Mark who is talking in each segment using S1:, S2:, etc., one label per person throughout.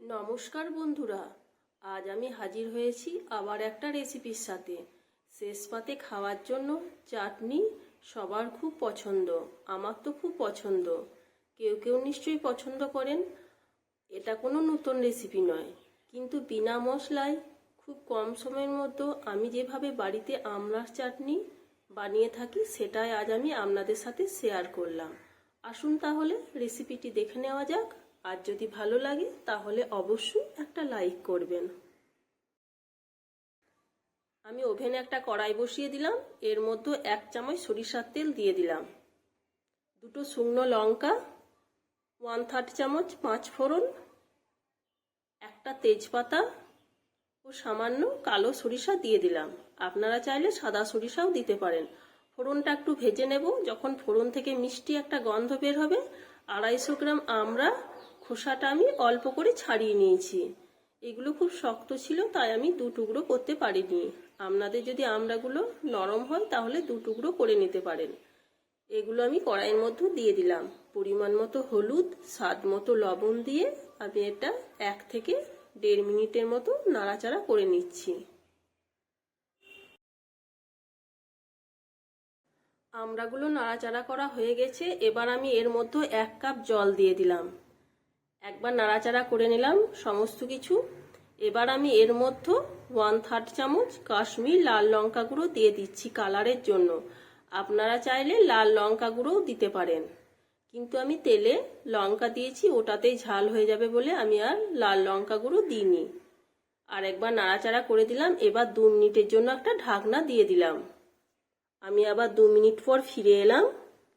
S1: নমস্কার বন্ধুরা, আজ আমি হাজির হয়েছি আবার একটা রেসিপির সাথে। শেষ পাতে খাওয়ার জন্য চাটনি সবার খুব পছন্দ, আমার তো খুব পছন্দ। কেউ কেউ নিশ্চয়ই পছন্দ করেন, এটা কোনো নতুন রেসিপি নয়। কিন্তু বিনা মশলায় খুব কম সময়ের মধ্যে আমি যেভাবে বাড়িতে আমলার চাটনি বানিয়ে থাকি, সেটাই আজ আমি আপনাদের সাথে শেয়ার করলাম। আসুন তাহলে রেসিপিটি দেখে নেওয়া যাক। আর যদি ভালো লাগে, তাহলে অবশ্যই একটা লাইক করবেন। আমি ওভেনে একটা কড়াই বসিয়ে দিলাম, এর মধ্যে এক চামচ সরিষার তেল দিয়ে দিলাম। দুটো শুকনো লঙ্কা ওয়ান থার্ড চামচ পাঁচ ফোড়ন, একটা তেজপাতা ও সামান্য কালো সরিষা দিয়ে দিলাম। আপনারা চাইলে সাদা সরিষাও দিতে পারেন। ফোড়নটা একটু ভেজে নেব। যখন ফোড়ন থেকে মিষ্টি একটা গন্ধ বের হবে, আড়াইশো গ্রাম আমরা খোসাটা আমি অল্প করে ছাড়িয়ে নিয়েছি। এগুলো খুব শক্ত ছিল, তাই আমি দু টুকরো করতে পারিনি। আপনাদের যদি আমড়াগুলো নরম হয়, তাহলে দু টুকরো করে নিতে পারেন। এগুলো আমি কড়াইয়ের মধ্যে দিয়ে দিলাম। পরিমাণ মতো হলুদ, স্বাদ মতো লবণ দিয়ে আমি এটা এক থেকে দেড় মিনিটের মতো নাড়াচাড়া করে নিচ্ছি। আমড়াগুলো নাড়াচাড়া করা হয়ে গেছে, এবার আমি এর মধ্যে এক কাপ জল দিয়ে দিলাম। একবার নাড়াচাড়া করে নিলাম সমস্ত কিছু। এবার আমি এর মধ্যে ওয়ান থার্ড চামচ কাশ্মীর লাল লঙ্কা গুঁড়ো দিয়ে দিচ্ছি কালারের জন্য। আপনারা চাইলে লাল লঙ্কা গুঁড়োও দিতে পারেন। কিন্তু আমি তেলে লঙ্কা দিয়েছি, ওটাতেই ঝাল হয়ে যাবে বলে আমি আর লাল লঙ্কা গুঁড়ো দিইনি। আর একবার নাড়াচাড়া করে দিলাম, এবার দু মিনিটের জন্য একটা ঢাকনা দিয়ে দিলাম। আমি আবার দু মিনিট পর ফিরে এলাম।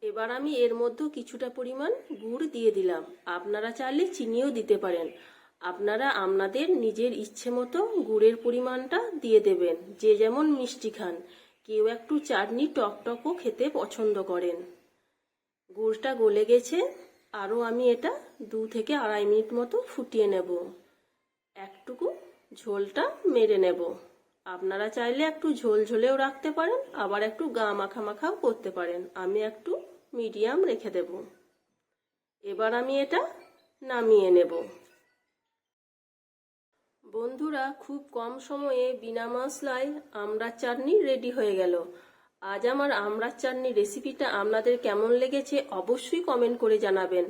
S1: এবার আমি এর মধ্যে কিছুটা পরিমাণ গুড় দিয়ে দিলাম। আপনারা চাইলে চিনিও দিতে পারেন। আপনারা আপনাদের নিজের ইচ্ছে মতো গুড়ের পরিমাণটা দিয়ে দেবেন, যে যেমন মিষ্টি খান। কেউ একটু চাটনি টকটকও খেতে পছন্দ করেন। গুড়টা গলে গেছে, আরও আমি এটা দু থেকে আড়াই মিনিট মতো ফুটিয়ে নেব। একটুকু ঝোলটা মেরে নেব। আপনারা চাইলে একটু ঝোল ঝোলেও রাখতে পারেন, আবার একটু গা মাখা মাখাও করতে পারেন। আমি একটু মিডিয়াম রেখে দেব। এবার আমি এটা নামিয়ে নেব। বন্ধুরা, খুব কম সময়ে বিনা মশলায় আমড়ার চাটনি রেডি হয়ে গেল। আজ আমার আমড়ার চাটনি রেসিপিটা আপনাদের কেমন লেগেছে অবশ্যই কমেন্ট করে জানাবেন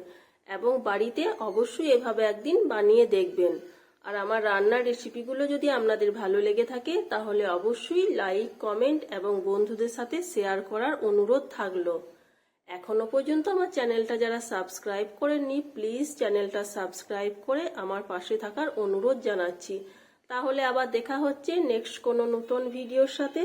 S1: এবং বাড়িতে অবশ্যই এভাবে একদিন বানিয়ে দেখবেন। আর আমার রান্নার রেসিপিগুলো যদি আপনাদের ভালো লেগে থাকে, তাহলে অবশ্যই লাইক, কমেন্ট এবং বন্ধুদের সাথে শেয়ার করার অনুরোধ থাকল। এখনও পর্যন্ত আমার চ্যানেলটা যারা সাবস্ক্রাইব করেননি, প্লিজ চ্যানেলটা সাবস্ক্রাইব করে আমার পাশে থাকার অনুরোধ জানাচ্ছি। তাহলে আবার দেখা হচ্ছে নেক্সট কোনো নতুন ভিডিওর সাথে।